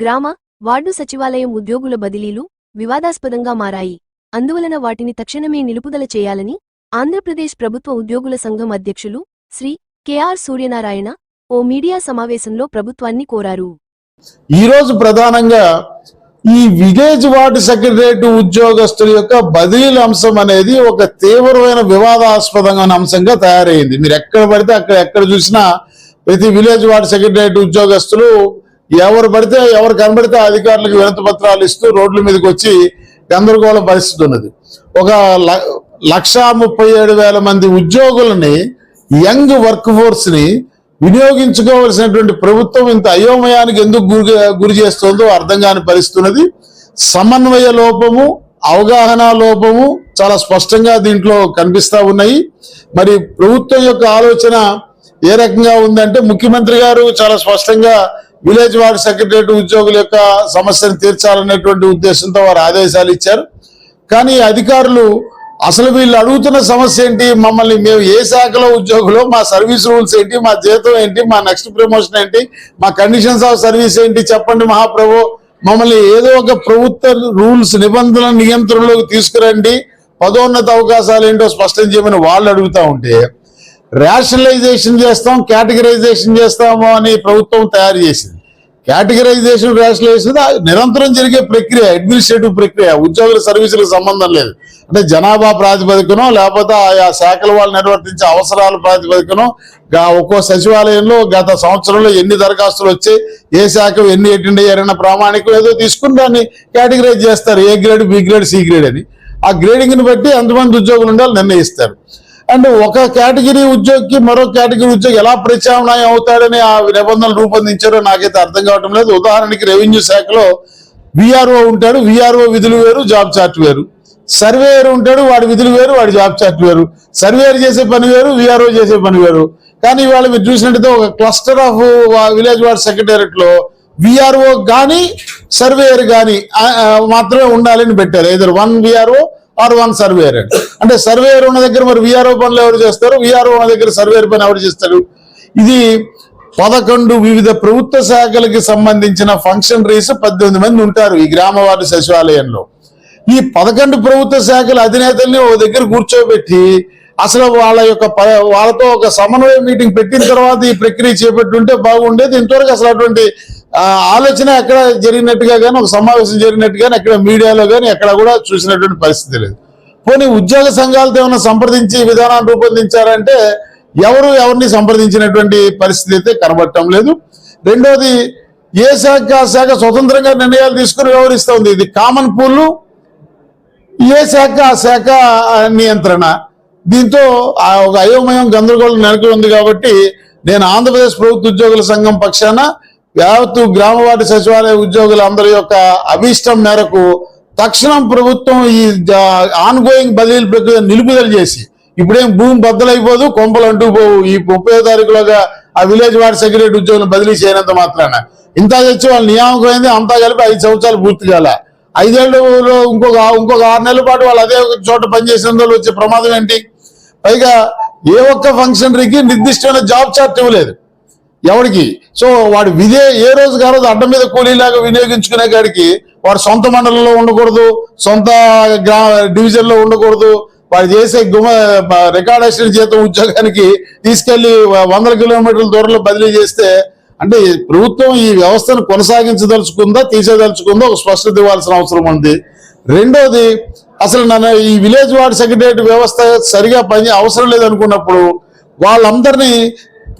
గ్రామ వార్డు సచివాలయం ఉద్యోగుల బదిలీలు వివాదాస్పదంగా మారాయి. అందువలన వాటిని తక్షణమే నిలుపుదల చేయాలని ఆంధ్రప్రదేశ్ ప్రభుత్వ ఉద్యోగుల సంఘం అధ్యక్షులు శ్రీ కెఆర్ సూర్యనారాయణ ఓ మీడియా సమావేశంలో ప్రభుత్వాన్ని కోరారు. ఈ రోజు ప్రధానంగా ఈ విలేజ్ వార్డు సెక్రటరేట్ ఉద్యోగస్తుల యొక్క బదిలీల అంశం అనేది ఒక తీవ్రమైన వివాదాస్పదమైన అంశంగా తయారైంది. మీరు ఎక్కడ పడితే అక్కడ ఎక్కడ చూసినా ప్రతి విలేజ్ వార్డు సెక్రటరేట్ ఉద్యోగస్తులు ఎవరు పడితే ఎవరు కనబడితే అధికారులకు వినతి పత్రాలు ఇస్తూ రోడ్ల మీదకి వచ్చి గందరగోళ పరిస్థితి ఉన్నది. ఒక ల- లక్షా ముప్పై ఏడు వేల మంది ఉద్యోగులని యంగ్ వర్క్ ఫోర్స్ని వినియోగించుకోవలసినటువంటి ప్రభుత్వం ఇంత అయోమయానికి ఎందుకు గురి గురి చేస్తుందో అర్థం కాని పరిస్థితున్నది సమన్వయ లోపము అవగాహన లోపము చాలా స్పష్టంగా దీంట్లో కనిపిస్తా ఉన్నాయి. మరి ప్రభుత్వం యొక్క ఆలోచన ఏ రకంగా ఉందంటే ముఖ్యమంత్రి గారు చాలా స్పష్టంగా విలేజ్ వార్డు సెక్రటరేట్ ఉద్యోగుల యొక్క సమస్యను తీర్చాలనేటువంటి ఉద్దేశంతో వారు ఆదేశాలు ఇచ్చారు. కానీ అధికారులు అసలు వీళ్ళు అడుగుతున్న సమస్య ఏంటి? మమ్మల్ని మేము ఏ శాఖలో ఉద్యోగులు మా సర్వీస్ రూల్స్ ఏంటి? మా జీతం ఏంటి? మా నెక్స్ట్ ప్రమోషన్ ఏంటి? మా కండిషన్స్ ఆఫ్ సర్వీస్ ఏంటి? చెప్పండి మహాప్రభు. మమ్మల్ని ఏదో ఒక ప్రభుత్వ రూల్స్ నిబంధనల నియంత్రణలోకి తీసుకురండి. పదోన్నత అవకాశాలు ఏంటో స్పష్టం చేయమని వాళ్ళు అడుగుతా ఉంటే రేషనలైజేషన్ చేస్తాం కేటగరైజేషన్ చేస్తాము అని ప్రభుత్వం తయారు చేసింది. కేటగిరైజేషన్ రేషనలైజేషన్ అది నిరంతరం జరిగే ప్రక్రియ అడ్మినిస్ట్రేటివ్ ప్రక్రియ ఉద్యోగుల సర్వీసులకు సంబంధం లేదు. అంటే జనాభా ప్రాతిపదికనో లేకపోతే ఆయా శాఖల వాళ్ళు నిర్వర్తించే అవసరాల ప్రాతిపదికనో ఒక్కో సచివాలయంలో గత సంవత్సరంలో ఎన్ని దరఖాస్తులు వచ్చాయి ఏ శాఖ ఎన్ని అటెండ్ అయ్యారన్న ప్రామాణికం ఏదో తీసుకుని దాన్ని కేటగిరైజ్ చేస్తారు. A grade B grade C grade అని. ఆ గ్రేడింగ్ని బట్టి ఎంతమంది ఉద్యోగులు ఉండాలి నిర్ణయిస్తారు. అండ్ ఒక కేటగిరీ ఉద్యోగికి మరో కేటగిరీ ఉద్యోగి ఎలా ప్రత్యామ్నాయం అవుతాడని ఆ నిబంధనలు రూపొందించారో నాకైతే అర్థం కావటం లేదు. ఉదాహరణకి రెవెన్యూ శాఖలో విఆర్ఓ ఉంటాడు. విఆర్ఓ విధులు వేరు జాబ్ చార్ట్ వేరు. సర్వేయర్ ఉంటాడు. వాడి విధులు వేరు వాడి జాబ్ చార్ట్ వేరు. సర్వేయర్ చేసే పని వేరు విఆర్ఓ చేసే పని వేరు. కానీ ఇవాళ మీరు చూసినట్టయితే ఒక క్లస్టర్ ఆఫ్ విలేజ్ వార్డ్ సెక్రటేరియట్లో విఆర్ఓ గాని సర్వేయర్ గాని మాత్రమే ఉండాలని పెట్టారు. ఇద్దరు one VRO or one surveyor అని అంటే సర్వేయర్ ఉన్న దగ్గర మరి విఆర్ఓ పనులు ఎవరు చేస్తారు? విఆర్ఓ ఉన్న దగ్గర సర్వేయర్ పని ఎవరు చేస్తారు? ఇది పదకొండు వివిధ ప్రభుత్వ శాఖలకి సంబంధించిన ఫంక్షనరీస్ పద్దెనిమిది మంది ఉంటారు ఈ గ్రామ వార్డు సచివాలయంలో. ఈ పదకొండు ప్రభుత్వ శాఖల అధినేతల్ని ఓ దగ్గర కూర్చోబెట్టి అసలు వాళ్ళ యొక్క వాళ్ళతో ఒక సమన్వయ మీటింగ్ పెట్టిన తర్వాత ఈ ప్రక్రియ చేపట్టుంటే బాగుండేది. ఇంతవరకు అసలు అటువంటి ఆలోచన ఎక్కడ జరిగినట్టుగా కానీ ఒక సమావేశం జరిగినట్టు కానీ ఎక్కడ మీడియాలో కానీ ఎక్కడ కూడా చూసినటువంటి పరిస్థితి లేదు. పోనీ ఉద్యోగ సంఘాలతో ఏమైనా సంప్రదించి విధానాన్ని రూపొందించారంటే ఎవరు ఎవరిని సంప్రదించినటువంటి పరిస్థితి అయితే కనబడటం లేదు. రెండవది ఏ శాఖ ఆ శాఖ స్వతంత్రంగా నిర్ణయాలు తీసుకుని వ్యవహరిస్తూ ఉంది. ఇది కామన్ పూల్ ఏ శాఖ ఆ శాఖ నియంత్రణ. దీంతో ఆ ఒక అయోమయం గందరగోళం నెలకొని ఉంది కాబట్టి నేను ఆంధ్రప్రదేశ్ ప్రభుత్వ ఉద్యోగుల సంఘం పక్షాన యావత్తు గ్రామ వార్డు సచివాలయ ఉద్యోగులందరి యొక్క అభీష్టం మేరకు తక్షణం ప్రభుత్వం ఈ ఆన్ గోయింగ్ బదిలీల ప్రక్రియ నిలుపుదల చేసి ఇప్పుడేం భూమి బద్దలైపోదు కొంపలు అంటూ పోవు. ఈ ముప్పై తారీఖులోగా ఆ విలేజ్ వార్డు సెక్రటరీ ఉద్యోగులను బదిలీ చేయనంత మాత్రాన. ఇంత తెచ్చి వాళ్ళు నియామకం అయింది అంతా కలిపి ఐదు సంవత్సరాలు పూర్తి కాలే. ఐదేళ్ళలో ఇంకొక ఇంకొక ఆరు నెలల పాటు వాళ్ళు అదే ఒక చోట పనిచేసిన వచ్చే ప్రమాదం ఏంటి? పైగా ఏ ఒక్క ఫంక్షనరీకి నిర్దిష్టమైన జాబ్ చార్ట్ ఇవ్వలేదు. ఎవరికి సో వాడు విదే ఏ రోజు కాదు అడ్డం మీద కూలీలాగా వినియోగించుకునే కాడికి వాడు సొంత మండలంలో ఉండకూడదు సొంత గ్రా డివిజన్లో ఉండకూడదు వాడు చేసే గుమ రికార్డేషన్ జీతం ఉద్యోగానికి తీసుకెళ్ళి వందల కిలోమీటర్ల దూరంలో బదిలీ చేస్తే అంటే ప్రభుత్వం ఈ వ్యవస్థను కొనసాగించదలుచుకుందా తీసేదలుచుకుందా ఒక స్పష్టత ఇవ్వాల్సిన అవసరం ఉంది. రెండోది అసలు నన్ను ఈ విలేజ్ వార్డ్ సెక్రటరియట్ వ్యవస్థ సరిగా పని అవసరం లేదనుకున్నప్పుడు వాళ్ళందరినీ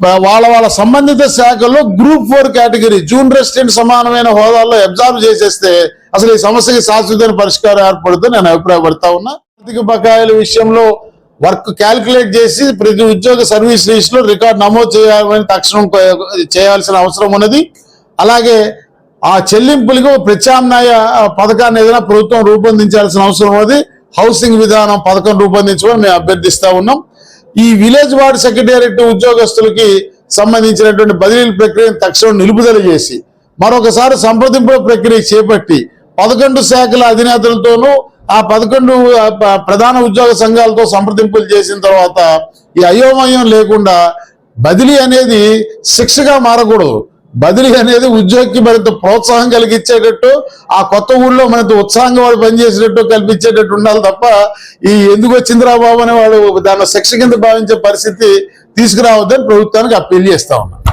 వాళ్ళ వాళ్ళ సంబంధిత శాఖల్లో group four category junior resident సమానమైన హోదాల్లో అబ్జర్వ్ చేసేస్తే అసలు ఈ సమస్యకి శాశ్వతమైన పరిష్కారం ఏర్పడుతుంది నేను అభిప్రాయపడతా ఉన్నా. ఆర్థిక బకాయిల విషయంలో వర్క్ క్యాల్కులేట్ చేసి ప్రతి ఉద్యోగ సర్వీస్ లిస్ట్లో రికార్డ్ నమోదు చేయాలని తక్షణం చేయాల్సిన అవసరం ఉన్నది. అలాగే ఆ చెల్లింపులకు ప్రత్యామ్నాయ పథకాన్ని ఏదైనా ప్రభుత్వం రూపొందించాల్సిన అవసరం ఉన్నది. హౌసింగ్ విధానం పథకం రూపొందించమని మేము అభ్యర్థిస్తా ఉన్నాం. ఈ విలేజ్ వార్డ్ సెక్రటేరియట్ ఉద్యోగస్తులకి సంబంధించినటువంటి బదిలీల ప్రక్రియను తక్షణం నిలుపుదల చేసి మరొకసారి సంప్రదింపుల ప్రక్రియ చేపట్టి పదకొండు శాఖల అధినేతలతోనూ ఆ పదకొండు ప్రధాన ఉద్యోగ సంఘాలతో సంప్రదింపులు చేసిన తర్వాత ఈ అయోమయం లేకుండా బదిలీ అనేది శిక్షగా మారకూడదు. బదిలీ అనేది ఉద్యోగికి మరింత ప్రోత్సాహం కలిగించేటట్టు ఆ కొత్త ఊళ్ళో మరింత ఉత్సాహంగా వాడు పనిచేసేటట్టు కల్పించేటట్టు ఉండాలి తప్ప ఈ ఎందుకు వచ్చిందిరా బాబు అని వాడు దాన్ని శిక్ష కింద భావించే పరిస్థితి తీసుకురావద్దని ప్రభుత్వానికి అప్పీల్ చేస్తా ఉన్నా.